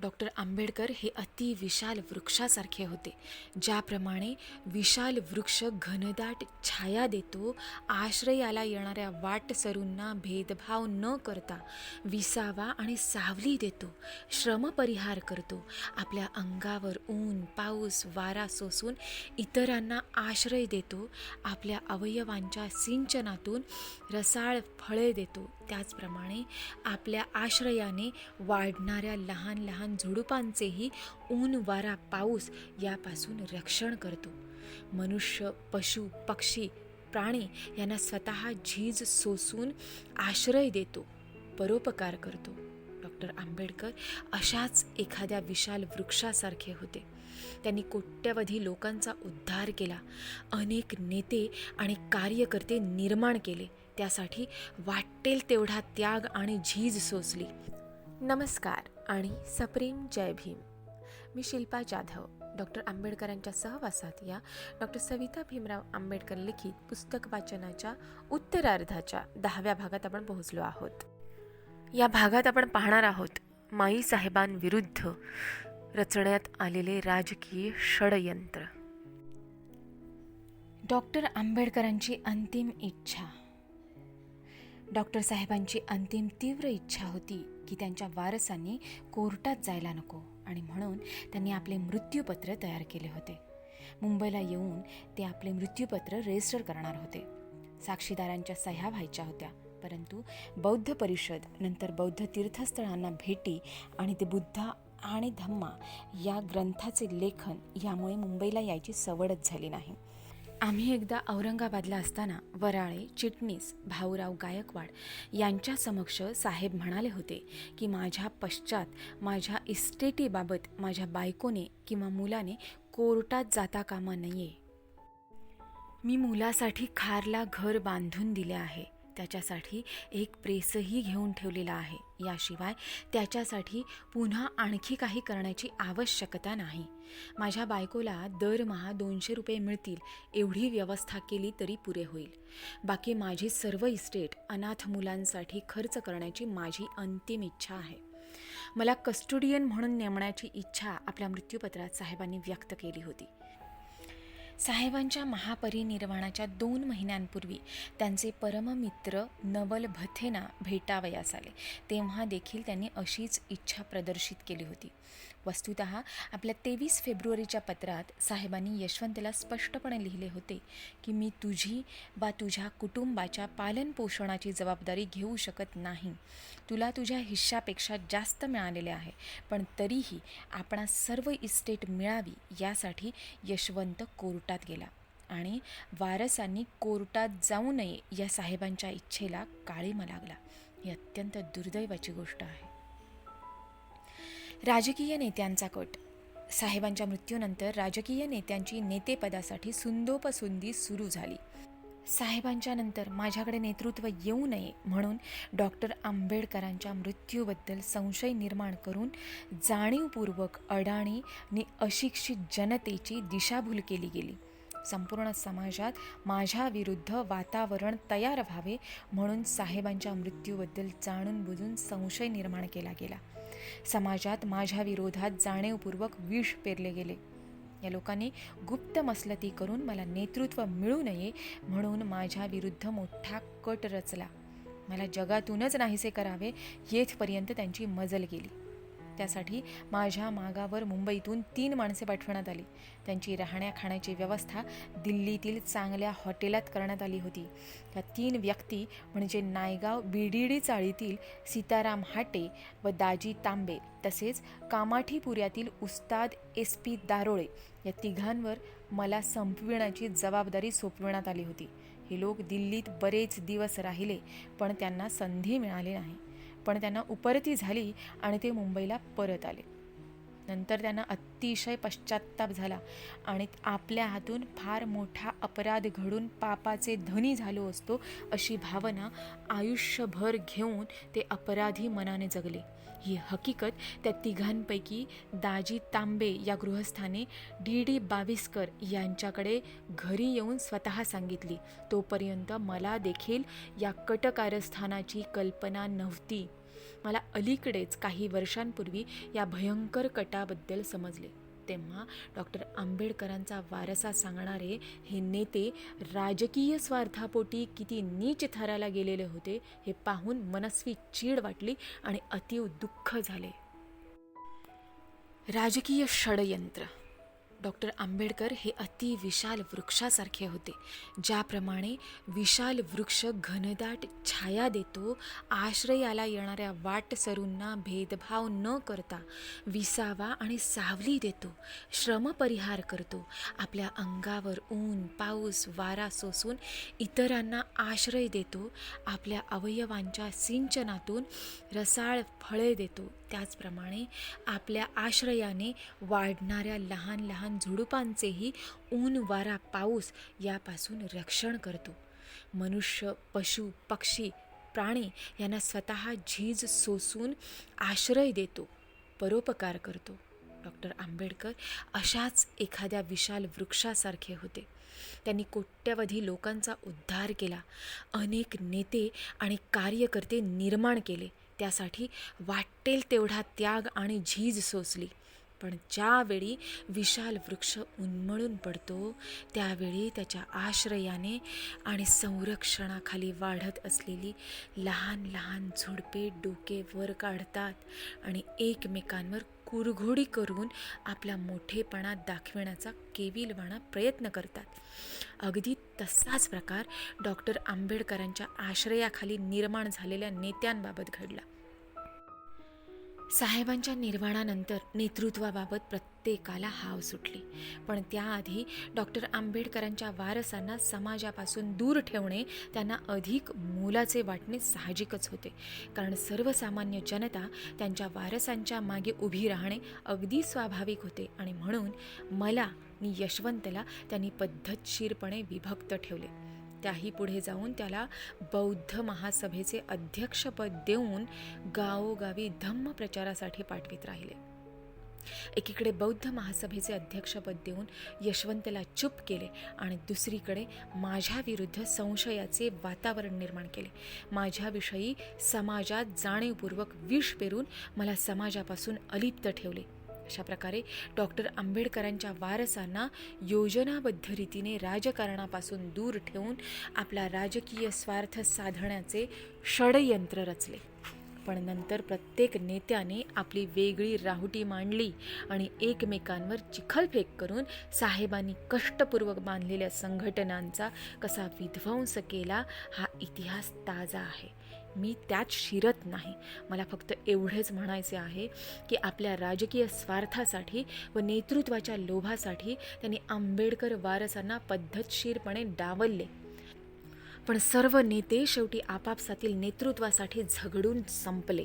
Doctor Ambedkar हे अति विशाल वृक्षासारखे होते ज्याप्रमाणे विशाल वृक्ष घनदाट छाया देतो आश्रयाला येणाऱ्या वाटसरूंना भेदभाव न करता विसावा आणि सावली देतो श्रमपरिहार करतो आपल्या अंगावर ऊन पाऊस वारा सोसून इतरांना आश्रय देतो आपल्या अवयवांच्या सिंचनातून रसाळ फळे देतो त्याचप्रमाणे आपल्या आश्रयाने वाढणाऱ्या लहान लहान झुडुपांचेही ऊन वारा पाऊस यापासून रक्षण करतो. मनुष्य पशु पक्षी प्राणी यांना स्वतः झीज सोसून आश्रय देतो परोपकार करतो. डॉक्टर आंबेडकर अशाच एखाद्या विशाल वृक्षासारखे होते. त्यांनी कोट्यवधी लोकांचा उद्धार केला अनेक नेते आणि कार्यकर्ते निर्माण केले. त्यासाठी वाटेल तेवढा त्याग आणि झीज सोसली. नमस्कार आणि सप्रेम जय भीम. मी शिल्पा जाधव डॉक्टर आंबेडकरांच्या सहवासात या डॉक्टर सविता भीमराव आंबेडकर लिखित पुस्तक वाचनाच्या उत्तरार्धाच्या दहाव्या भागात आपण पोहोचलो आहोत. या भागात आपण पाहणार आहोत माई साहेबांविरुद्ध रचण्यात आलेले राजकीय षडयंत्र. डॉक्टर आंबेडकरांची अंतिम इच्छा. डॉक्टर साहेबांची अंतिम तीव्र इच्छा होती की त्यांच्या वारसांनी कोर्टात जायला नको आणि म्हणून त्यांनी आपले मृत्यूपत्र तयार केले होते. मुंबईला येऊन ते आपले मृत्यूपत्र रजिस्टर करणार होते. साक्षीदारांच्या सह्या व्हायच्या होत्या परंतु बौद्ध परिषद नंतर बौद्ध तीर्थस्थळांना भेटी आणि ते बुद्धा आणि धम्मा या ग्रंथाचे लेखन यामुळे मुंबईला यायची सवडच झाली नाही. आम्ही एकदा औरंगाबादला असताना वराळे चिटणीस भाऊराव गायकवाड यांच्या समक्ष साहेब म्हणाले होते की माझ्या पश्चात माझ्या इस्टेटीबाबत माझ्या बायकोने किंवा मुलाने कोर्टात जाता कामा नये. मी मुलासाठी खारला घर बांधून दिले आहे. त्याच्यासाठी एक प्रेसही घेऊन ठेवलेला आहे. याशिवाय त्याच्यासाठी पुन्हा आणखी काही करण्याची आवश्यकता नाही. माझ्या बायकोला दरमहा दोनशे रुपये मिळतील एवढी व्यवस्था केली तरी पुरे होईल. बाकी माझी सर्व इस्टेट अनाथ मुलांसाठी खर्च करण्याची माझी अंतिम इच्छा आहे. मला कस्टोडियन म्हणून नेमण्याची इच्छा आपल्या मृत्यूपत्रात साहेबांनी व्यक्त केली होती. साहेबांच्या महापरिनिर्वाणाच्या दोन महिन्यांपूर्वी त्यांचे परममित्र नवल भथेना भेटावयास आले. तेव्हा देखील त्यांनी अशीच इच्छा प्रदर्शित केली होती. वस्तुत आपल्या तेवीस फेब्रुवारीच्या पत्रात साहेबांनी यशवंतला स्पष्टपणे लिहिले होते की मी तुझी वा तुझ्या कुटुंबाच्या पालनपोषणाची जबाबदारी घेऊ शकत नाही. तुला तुझ्या हिश्शापेक्षा जास्त मिळालेले आहे. पण तरीही आपणा सर्व इस्टेट मिळावी यासाठी यशवंत कोर्ट कोर्टात गेला. आणि वारसांनी कोर्टात जाऊ नये या साहेबांच्या इच्छेला काळीमा लागला. ही अत्यंत दुर्दैवाची गोष्ट आहे. राजकीय नेत्यांचा कट. साहेबांच्या मृत्यूनंतर राजकीय नेत्यांची नेतेपदासाठी सुंदोपसुंदी सुरू झाली. साहेबांच्या नंतर माझ्याकडे नेतृत्व येऊ नये म्हणून डॉक्टर आंबेडकरांच्या मृत्यूबद्दल संशय निर्माण करून जाणीवपूर्वक अडाणी आणि अशिक्षित जनतेची दिशाभूल केली गेली. संपूर्ण समाजात माझ्या विरुद्ध वातावरण तयार व्हावे म्हणून साहेबांच्या मृत्यूबद्दल जाणून बुजून संशय निर्माण केला गेला. समाजात माझ्या विरोधात जाणीवपूर्वक विष पेरले गेले. या लोकांनी गुप्त मसलती करून मला नेतृत्व मिळू नये म्हणून माझ्या विरुद्ध मोठा कट रचला. मला जगातूनच नाहीसे करावे येथपर्यंत त्यांची मजल गेली. त्यासाठी माझ्या मागावर मुंबईतून तीन माणसे पाठवण्यात आली. त्यांची राहण्या खाण्याची व्यवस्था दिल्लीतील चांगल्या हॉटेलात करण्यात आली होती. त्या तीन व्यक्ती म्हणजे नायगाव बीडीडी चाळीतील सीताराम हाटे व दाजी तांबे तसेच कामाठीपुऱ्यातील उस्ताद एस पी दारोळे या तिघांवर मला संपविण्याची जबाबदारी सोपविण्यात आली होती. हे लोक दिल्लीत बरेच दिवस राहिले पण त्यांना संधी मिळाली नाही. पण त्यांना उपरती झाली आणि ते मुंबईला परत आले. नंतर त्यांना अतिशय पश्चात्ताप झाला आणि आपल्या हातून फार मोठा अपराध घडून पापाचे धनी झालो असतो अशी भावना आयुष्यभर घेऊन ते अपराधी मनाने जगले. ही हकीकत त्या तिघांपैकी दाजी तांबे या गृहस्थाने डी डी बाविस्कर यांच्याकडे घरी येऊन स्वतः सांगितली. तोपर्यंत मला देखील या कटकारस्थानाची कल्पना नव्हती. मला अलीकडेच काही वर्षांपूर्वी या भयंकर कटाबद्दल समजले. तेव्हा डॉक्टर आंबेडकरांचा वारसा सांगणारे हे नेते राजकीय स्वार्थापोटी किती नीच थराला गेलेले होते हे पाहून मनस्वी चीड वाटली आणि अतीव दुःख झाले. राजकीय षडयंत्र डॉक्टर आंबेडकर हे अति विशाल वृक्षासारखे होते. ज्याप्रमाणे विशाल वृक्ष घनदाट छाया देतो आश्रयाला येणाऱ्या वाटसरूंना भेदभाव न करता विसावा आणि सावली देतो श्रमपरिहार करतो. आपल्या अंगावर ऊन पाऊस वारा सोसून इतरांना आश्रय देतो. आपल्या अवयवांच्या सिंचनातून रसाळ फळे देतो. त्याचप्रमाणे आपल्या आश्रयाने वाढणाऱ्या लहान लहान झुडुपांचेही ऊन वारा पाऊस यापासून रक्षण करतो. मनुष्य पशु पक्षी प्राणी यांना स्वतः झीज सोसून आश्रय देतो परोपकार करतो. डॉक्टर आंबेडकर अशाच एखाद्या विशाल वृक्षासारखे होते. त्यांनी कोट्यवधी लोकांचा उद्धार केला अनेक नेते आणि कार्यकर्ते निर्माण केले त्यासाठी वाटेल तेवढा त्याग आणि झीज सोसली. पण ज्यावेळी विशाल वृक्ष उन्मळून पडतो त्यावेळी त्याच्या आश्रयाने आणि संरक्षणाखाली वाढत असलेली लहान लहान झुडपे डोके वर काढतात आणि एकमेकांवर कुरघोडी करून आपला मोठेपणा दाखविण्याचा केविलवाणा प्रयत्न करतात. अगदी तसाच प्रकार डॉक्टर आंबेडकरांच्या आश्रयाखाली निर्माण झालेल्या नेत्यांबाबत घडला. साहेबांच्या निर्वाणानंतर नेतृत्वाबाबत प्रत्येकाला हाव सुटली. पण त्याआधी डॉक्टर आंबेडकरांच्या वारसांना समाजापासून दूर ठेवणे त्यांना अधिक मोलाचे वाटणे साहजिकच होते. कारण सर्वसामान्य जनता त्यांच्या वारसांच्या मागे उभी राहणे अगदी स्वाभाविक होते आणि म्हणून मला आणि यशवंतला त्यांनी पद्धतशीरपणे विभक्त ठेवले. त्याही पुढे जाऊन त्याला बौद्ध महासभेचे अध्यक्षपद देऊन गावोगावी धम्म प्रचारासाठी पाठवित राहिले. एकीकडे बौद्ध महासभेचे अध्यक्षपद देऊन यशवंतला चूप केले आणि दुसरीकडे माझ्या विरुद्ध संशयाचे वातावरण निर्माण केले. माझ्याविषयी समाजात जाणीवपूर्वक विष पेरून मला समाजापासून अलिप्त ठेवले. अशा प्रकारे डॉक्टर आंबेडकरांच्या वारसांना योजनाबद्ध रीतीने राजकारणापासून दूर ठेवून आपला राजकीय स्वार्थ साधण्याचे षडयंत्र रचले. पण नंतर प्रत्येक नेत्याने आपली वेगळी राहुटी मांडली आणि एकमेकांवर चिखलफेक करून साहेबांनी कष्टपूर्वक बांधलेल्या संघटनांचा कसा विध्वंस केला हा इतिहास ताजा आहे. मी त्यात शिरत नाही. मला फक्त एवढेच म्हणायचे आहे की आपल्या राजकीय स्वार्थासाठी व नेतृत्वाच्या लोभासाठी त्यांनी आंबेडकर वारसांना पद्धतशीरपणे डावलले. पण सर्व नेते शेवटी आपापसातील नेतृत्वासाठी झगडून संपले.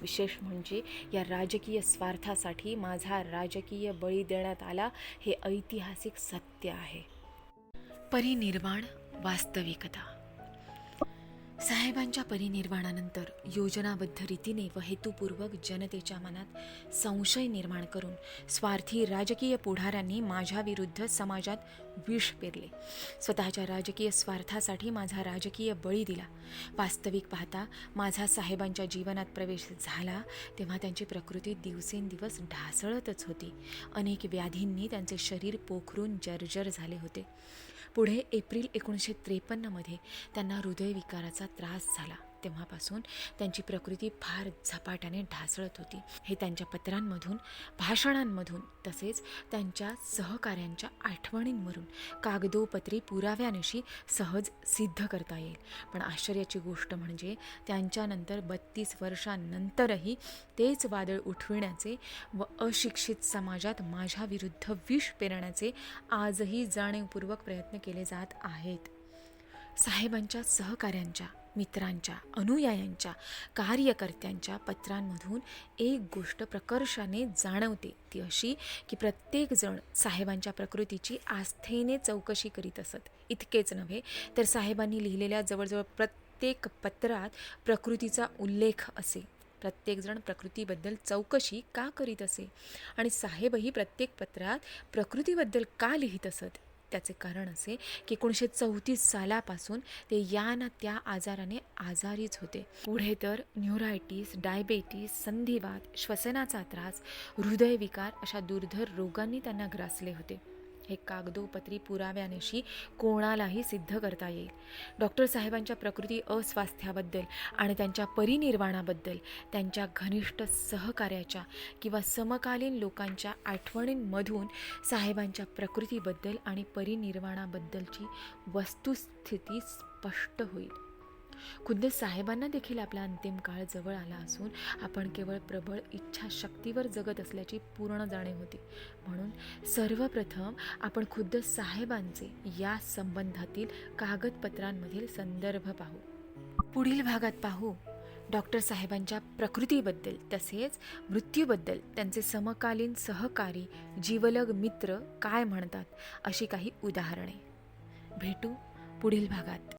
विशेष म्हणजे या राजकीय स्वार्थासाठी माझा राजकीय बळी देण्यात आला हे ऐतिहासिक सत्य आहे. परिनिर्वाण वास्तविकता. साहेबांच्या परिनिर्वाणानंतर योजनाबद्ध रीतीने व हेतुपूर्वक जनतेच्या मनात संशय निर्माण करून स्वार्थी राजकीय पुढाऱ्यांनी माझ्याविरुद्ध समाजात विष पेरले. स्वतःच्या राजकीय स्वार्थासाठी माझा राजकीय बळी दिला. वास्तविक पाहता माझा साहेबांच्या जीवनात प्रवेश झाला तेव्हा त्यांची प्रकृती दिवसेंदिवस ढासळतच होती. अनेक व्याधींनी त्यांचे शरीर पोखरून जर्जर झाले होते. पुढे एप्रिल एकोणीसशे त्रेपन्नमध्ये त्यांना हृदयविकाराचा त्रास झाला. तेव्हापासून त्यांची प्रकृती फार झपाट्याने ढासळत होती. हे त्यांच्या पत्रांमधून भाषणांमधून तसेच त्यांच्या सहकाऱ्यांच्या आठवणींवरून कागदोपत्री पुराव्यानिशी सहज सिद्ध करता येईल. पण आश्चर्याची गोष्ट म्हणजे त्यांच्यानंतर बत्तीस वर्षांनंतरही तेच वादळ उठविण्याचे व अशिक्षित समाजात माझ्या विरुद्ध विष पेरण्याचे आजही जाणीवपूर्वक प्रयत्न केले जात आहेत. साहेबांच्या सहकाऱ्यांच्या मित्रांच्या अनुयायांच्या कार्यकर्त्यांच्या पत्रांमधून एक गोष्ट प्रकर्षाने जाणवते. ती अशी की प्रत्येकजण साहेबांच्या प्रकृतीची आस्थेने चौकशी करीत असत. इतकेच नव्हे तर साहेबांनी लिहिलेल्या जवळजवळ प्रत्येक पत्रात प्रकृतीचा उल्लेख असे. प्रत्येकजण प्रकृतीबद्दल चौकशी का करीत असे? आणि साहेबही प्रत्येक पत्रात प्रकृतीबद्दल का लिहित असत? त्याचे कारण असे की एकोणीसशे चौतीस सालापासून ते या ना त्या आजाराने आजारीच होते. पुढे तर न्युरायटीस डायबेटीस संधिवात श्वसनाचा त्रास हृदयविकार अशा दुर्धर रोगांनी त्यांना ग्रासले होते. हे कागदोपत्री पुराव्यानिशी कोणालाही सिद्ध करता येईल. डॉक्टर साहेबांच्या प्रकृती अस्वास्थ्याबद्दल आणि त्यांच्या परिनिर्वाणाबद्दल त्यांच्या घनिष्ठ सहकार्याच्या किंवा समकालीन लोकांच्या आठवणींमधून साहेबांच्या प्रकृतीबद्दल आणि परिनिर्वाणाबद्दलची वस्तुस्थिती स्पष्ट होईल. खुद्द साहेबांना देखील आपला अंतिम काळ जवळ आला असून आपण केवळ प्रबळ इच्छाशक्तीवर जगत असल्याची पूर्ण जाणीव होती. म्हणून सर्वप्रथम आपण खुद्द साहेबांचे या संबंधातील कागदपत्रांमधील संदर्भ पाहू. पुढील भागात पाहू. डॉक्टर साहेबांच्या प्रकृतीबद्दल तसेच मृत्यूबद्दल त्यांचे समकालीन सहकारी जीवलग मित्र काय म्हणतात अशी काही उदाहरणे. भेटू पुढील भागात.